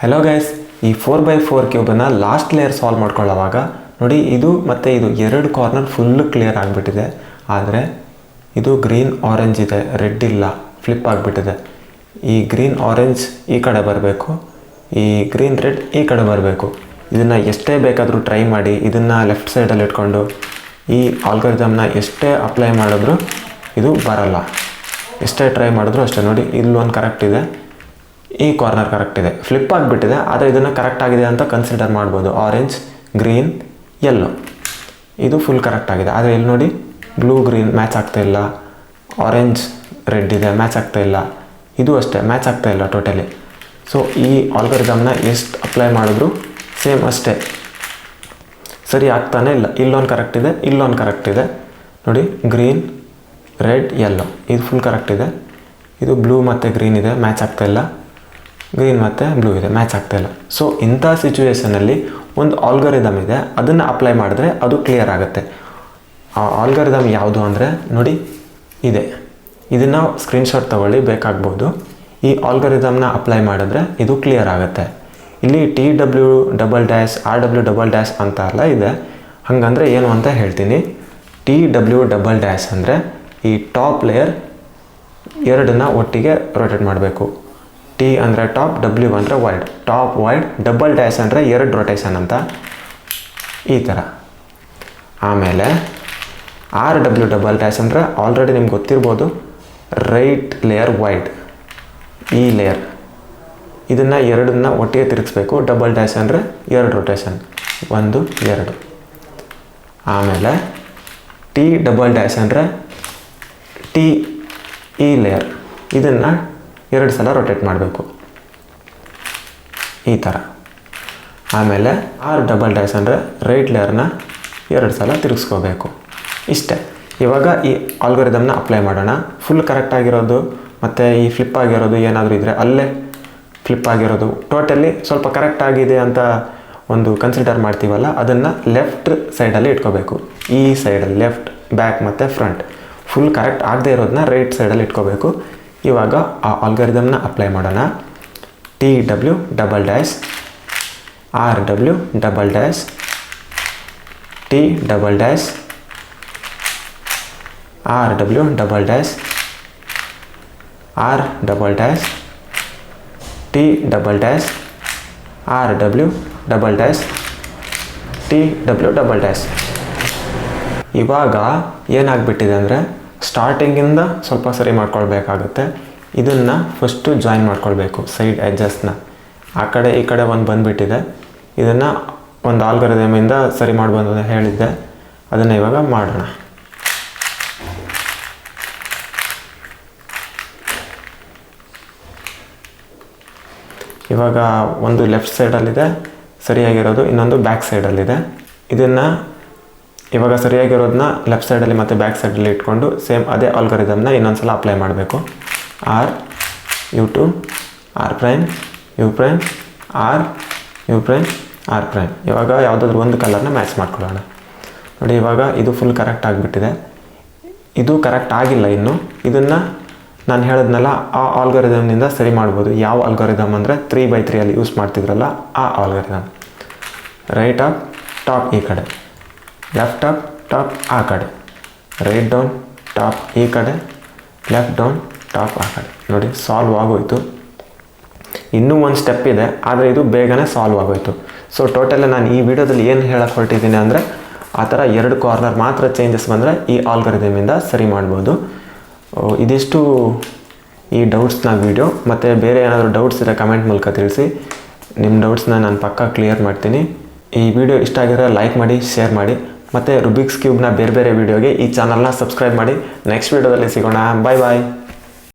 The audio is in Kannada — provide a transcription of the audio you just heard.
ಹೆಲೋ ಗೈಸ್ ಈ ಫೋರ್ ಬೈ ಫೋರ್ ಕ್ಯೂಬನ್ನು ಲಾಸ್ಟ್ ಲೇಯರ್ ಸಾಲ್ವ್ ಮಾಡ್ಕೊಳ್ಳೋವಾಗ, ನೋಡಿ ಇದು ಮತ್ತು ಇದು ಎರಡು ಕಾರ್ನರ್ ಫುಲ್ಲು ಕ್ಲಿಯರ್ ಆಗಿಬಿಟ್ಟಿದೆ. ಆದರೆ ಇದು ಗ್ರೀನ್ ಆರೆಂಜ್ ಇದೆ ರೆಡ್ ಇಲ್ಲ ಫ್ಲಿಪ್ ಆಗಿಬಿಟ್ಟಿದೆ. ಈ ಗ್ರೀನ್ ಆರೆಂಜ್ ಈ ಕಡೆ ಬರಬೇಕು, ಈ ಗ್ರೀನ್ ರೆಡ್ ಈ ಕಡೆ ಬರಬೇಕು. ಇದನ್ನು ಎಷ್ಟೇ ಬೇಕಾದರೂ ಟ್ರೈ ಮಾಡಿ, ಇದನ್ನು ಲೆಫ್ಟ್ ಸೈಡಲ್ಲಿ ಇಟ್ಕೊಂಡು, ಈ ಆಲ್ಗರಿದಮ್ನ ಎಷ್ಟೇ ಅಪ್ಲೈ ಮಾಡಿದ್ರು ಇದು ಬರಲ್ಲ. ಎಷ್ಟೇ ಟ್ರೈ ಮಾಡಿದ್ರು ಅಷ್ಟೇ, ನೋಡಿ ಇಲ್ಲೊಂದು ಕರೆಕ್ಟ್ ಇದೆ. ಈ ಕಾರ್ನರ್ ಕರೆಕ್ಟ್ ಇದೆ. ಫ್ಲಿಪ್ ಆಗಿಬಿಟ್ಟಿದೆ, ಆದರೆ ಇದನ್ನು ಕರೆಕ್ಟ್ ಆಗಿದೆ ಅಂತ ಕನ್ಸಿಡರ್ ಮಾಡ್ಬೋದು. ಆರೆಂಜ್ ಗ್ರೀನ್ ಯೆಲ್ಲೋ ಇದು ಫುಲ್ ಕರೆಕ್ಟ್ ಆಗಿದೆ. ಆದರೆ ಇಲ್ಲಿ ನೋಡಿ ಬ್ಲೂ ಗ್ರೀನ್ ಮ್ಯಾಚ್ ಆಗ್ತಾ ಇಲ್ಲ. ಆರೆಂಜ್ ರೆಡ್ ಇದೆ ಮ್ಯಾಚ್ ಆಗ್ತಾ ಇಲ್ಲ. ಇದು ಅಷ್ಟೇ ಮ್ಯಾಚ್ ಆಗ್ತಾ ಇಲ್ಲ ಟೋಟಲಿ ಸೊ ಈ ಆಲ್ಗರಿದಮ್ನ ಎಷ್ಟು ಅಪ್ಲೈ ಮಾಡಿದ್ರು ಸೇಮ್ ಅಷ್ಟೇ. ಸರಿ ಆಗ್ತಾನೆ ಇಲ್ಲ. ಇಲ್ಲೊಂದು ಕರೆಕ್ಟ್ ಇದೆ, ಇಲ್ಲೊಂದು ಕರೆಕ್ಟ್ ಇದೆ. ನೋಡಿ ಗ್ರೀನ್ ರೆಡ್ ಯೆಲ್ಲೋ ಇದು ಫುಲ್ ಕರೆಕ್ಟ್ ಇದೆ. ಇದು ಬ್ಲೂ ಮತ್ತು ಗ್ರೀನ್ ಇದೆ ಮ್ಯಾಚ್ ಆಗ್ತಾ ಇಲ್ಲ. ಗ್ರೀನ್ ಮತ್ತು? ಬ್ಲೂ ಇದೆ. ಮ್ಯಾಚ್ ಆಗ್ತಾ ಇಲ್ಲ. ಸೊ ಇಂಥ ಸಿಚುವೇಷನಲ್ಲಿ ಒಂದು ಆಲ್ಗರಿದಮ್ ಇದೆ. ಅದನ್ನು ಅಪ್ಲೈ ಮಾಡಿದ್ರೆ ಅದು ಕ್ಲಿಯರ್ ಆಗುತ್ತೆ. ಆ ಆಲ್ಗರಿದಮ್ ಯಾವುದು ಅಂದರೆ, ನೋಡಿ, ಇದೆ. ಇದನ್ನು ಸ್ಕ್ರೀನ್ಶಾಟ್ ತೊಗೊಳ್ಳಿ, ಬೇಕಾಗ್ಬೋದು. ಈ ಆಲ್ಗರಿದಮ್ನ ಅಪ್ಲೈ ಮಾಡಿದ್ರೆ ಇದು ಕ್ಲಿಯರ್ ಆಗುತ್ತೆ. ಇಲ್ಲಿ T W double dash R W double dash ಅಂತ ಎಲ್ಲ ಇದೆ. ಹಾಗಂದರೆ ಏನು ಅಂತ ಹೇಳ್ತೀನಿ. ಟಿ ಡಬ್ಲ್ಯೂ ಡಬಲ್ ಡ್ಯಾಶ್ ಅಂದರೆ ಈ ಟಾಪ್ ಲೇಯರ್ ಎರಡನ್ನ ಒಟ್ಟಿಗೆ ರೊಟೇಟ್ ಮಾಡಬೇಕು. ಟಿ ಅಂದರೆ ಟಾಪ್ ಡಬ್ಲ್ಯೂ ಅಂದರೆ wide top wide double dash ಅಂದರೆ ಎರಡು ರೊಟೇಷನ್ ಅಂತ. ಈ ಥರ ಆಮೇಲೆ ಆರ್ ಡಬ್ಲ್ಯೂ ಡಬಲ್ ಡ್ಯಾಶ್ ಅಂದರೆ ಆಲ್ರೆಡಿ ನಿಮ್ಗೆ ಗೊತ್ತಿರ್ಬೋದು ರೈಟ್ ಲೇಯರ್ ವೈಡ್ ಈ ಲೇಯರ್ ಇದನ್ನು ಎರಡನ್ನ ಒಟ್ಟಿಗೆ ತಿರುಗಿಸ್ಬೇಕು. ಡಬಲ್ ಡ್ಯಾಶ್ ಅಂದರೆ ಎರಡು ರೊಟೇಷನ್ ಒಂದು, ಎರಡು. ಆಮೇಲೆ ಟಿ ಡಬಲ್ ಡ್ಯಾಶ್ ಅಂದರೆ ಟಿ ಈ ಲೇಯರ್ ಇದನ್ನು ಎರಡು ಸಲ ರೊಟೇಟ್ ಮಾಡಬೇಕು. ಈ ಥರ ಆಮೇಲೆ ಆರ್ ಡಬಲ್ ಡ್ಯಾಶ್ ಅಂದರೆ ರೈಟ್ ಲೇಯರ್ನ ಎರಡು ಸಲ ತಿರುಗಿಸ್ಕೋಬೇಕು. ಇಷ್ಟೇ. ಇವಾಗ ಈ ಆಲ್ಗೊರಿದಮ್ನ ಅಪ್ಲೈ ಮಾಡೋಣ. ಫುಲ್ ಕರೆಕ್ಟ್ ಆಗಿರೋದು ಮತ್ತು ಈ ಫ್ಲಿಪ್ ಆಗಿರೋದು ಏನಾದರೂ ಇದ್ದರೆ ಅಲ್ಲೇ ಫ್ಲಿಪ್ ಆಗಿರೋದು. ಟೋಟಲಿ ಸ್ವಲ್ಪ ಕರೆಕ್ಟ್ ಆಗಿದೆ ಅಂತ ಒಂದು ಕನ್ಸಿಡರ್ ಮಾಡ್ತೀವಲ್ಲ, ಅದನ್ನು ಲೆಫ್ಟ್ ಸೈಡಲ್ಲಿ ಇಟ್ಕೋಬೇಕು. ಈ ಸೈಡಲ್ಲಿ ಲೆಫ್ಟ್ ಬ್ಯಾಕ್ ಮತ್ತು ಫ್ರಂಟ್ ಫುಲ್ ಕರೆಕ್ಟ್ ಆಗದೆ ಇರೋದನ್ನ ರೈಟ್ ಸೈಡಲ್ಲಿ ಇಟ್ಕೋಬೇಕು. ಇವಾಗ ಆ ಆಲ್ಗರಿದಮ್ನ ಅಪ್ಲೈ ಮಾಡೋಣ. T W double dash R W double dash T double dash R W double dash R double dash T double dash R W double dash T W double dash ಇವಾಗ ಏನಾಗ್ಬಿಟ್ಟಿದೆ ಅಂದರೆ ಸ್ಟಾರ್ಟಿಂಗಿಂದ ಸ್ವಲ್ಪ ಸರಿ ಮಾಡ್ಕೊಳ್ಬೇಕಾಗುತ್ತೆ. ಇದನ್ನು ಫಸ್ಟು ಜಾಯಿನ್ ಮಾಡ್ಕೊಳ್ಬೇಕು ಸೈಡ್ ಎಡ್ಜಸ್ನ ಆ ಕಡೆ ಈ ಕಡೆ ಒಂದು ಬಂದುಬಿಟ್ಟಿದೆ. ಇದನ್ನು ಒಂದು ಆಲ್ಗರದಿಂದ ಸರಿ ಮಾಡ್ಬೋದು ಹೇಳಿದ್ದೆ. ಅದನ್ನು ಇವಾಗ ಮಾಡೋಣ. ಇವಾಗ ಒಂದು ಲೆಫ್ಟ್ ಸೈಡಲ್ಲಿದೆ ಸರಿಯಾಗಿರೋದು ಇನ್ನೊಂದು ಬ್ಯಾಕ್ ಸೈಡಲ್ಲಿದೆ ಇದನ್ನು ಇವಾಗ ಸರಿಯಾಗಿರೋದನ್ನ ಲೆಫ್ಟ್ ಸೈಡಲ್ಲಿ ಮತ್ತು ಬ್ಯಾಕ್ ಸೈಡಲ್ಲಿ ಇಟ್ಕೊಂಡು ಸೇಮ್ ಅದೇ ಆಲ್ಗರಿದಮ್ನ ಇನ್ನೊಂದು ಸಲ ಅಪ್ಲೈ ಮಾಡಬೇಕು. R U two R prime U prime R U prime R prime ಇವಾಗ ಯಾವುದಾದ್ರೂ ಒಂದು ಕಲರ್ನ ಮ್ಯಾಚ್ ಮಾಡ್ಕೊಳ್ಳೋಣ. ನೋಡಿ, ಇವಾಗ ಇದು ಫುಲ್ ಕರೆಕ್ಟ್ ಆಗಿಬಿಟ್ಟಿದೆ. ಇದು ಕರೆಕ್ಟ್ ಆಗಿಲ್ಲ ಇನ್ನು. ಇದನ್ನು ನಾನು ಹೇಳಿದ್ನಲ್ಲ, ಆ ಆಲ್ಗರಿದಮ್ನಿಂದ ಸರಿ ಮಾಡ್ಬೋದು. ಯಾವ ಆಲ್ಗರಿದಮ್ ಅಂದರೆ ತ್ರೀ ಬೈ ತ್ರೀಯಲ್ಲಿ ಯೂಸ್ ಮಾಡ್ತಿದ್ರಲ್ಲ, ಆ ಆಲ್ಗರಿದಮ್ ರೈಟ್ ಆಫ್ ಟಾಪ್ ಈ ಕಡೆ. ಲೆಫ್ಟ್ ಅಪ್ ಟಾಪ್ ಆ ಕಡೆ. ರೈಟ್ ಡೌನ್ ಟಾಪ್ ಈ ಕಡೆ. ಲೆಫ್ಟ್ ಡೌನ್ ಟಾಪ್ ಆ ಕಡೆ. ನೋಡಿ ಸಾಲ್ವ್ ಆಗೋಯ್ತು. ಇನ್ನೂ ಒಂದು ಸ್ಟೆಪ್ ಇದೆ, ಆದರೆ ಇದು ಬೇಗನೆ ಸಾಲ್ವ್ ಆಗೋಯ್ತು. ಸೊ ಟೋಟಲ್ ನಾನು ಈ ವಿಡಿಯೋದಲ್ಲಿ ಏನು ಹೇಳಕ್ಕೆ ಹೊರಟಿದ್ದೀನಿ ಅಂದರೆ, ಆ ಥರ ಎರಡು ಕಾರ್ನರ್ ಮಾತ್ರ ಚೇಂಜಸ್ ಬಂದರೆ ಈ ಆಲ್ಗರಿದಮಿಂದ ಸರಿ ಮಾಡ್ಬೋದು. ಇದಿಷ್ಟು ಈ ಡೌಟ್ಸ್ನ ವೀಡಿಯೋ ಮತ್ತು ಬೇರೆ ಏನಾದರೂ ಡೌಟ್ಸ್ ಇದ್ದರೆ ಕಮೆಂಟ್ ಮೂಲಕ ತಿಳಿಸಿ. ನಿಮ್ಮ ಡೌಟ್ಸ್ನ ನಾನು ಪಕ್ಕ ಕ್ಲಿಯರ್ ಮಾಡ್ತೀನಿ. ಈ ವಿಡಿಯೋ ಇಷ್ಟ ಆಗಿದ್ರೆ ಲೈಕ್ ಮಾಡಿ ಶೇರ್ ಮಾಡಿ. ಮತ್ತು ರುಬಿಕ್ಸ್ ಕ್ಯೂಬ್ನ ಬೇರೆ ಬೇರೆ ವೀಡಿಯೋಗೆ ಈ ಚಾನಲ್ನ ಸಬ್ಸ್ಕ್ರೈಬ್ ಮಾಡಿ. ನೆಕ್ಸ್ಟ್ ವೀಡಿಯೋದಲ್ಲಿ ಸಿಗೋಣ. ಬಾಯ್ ಬಾಯ್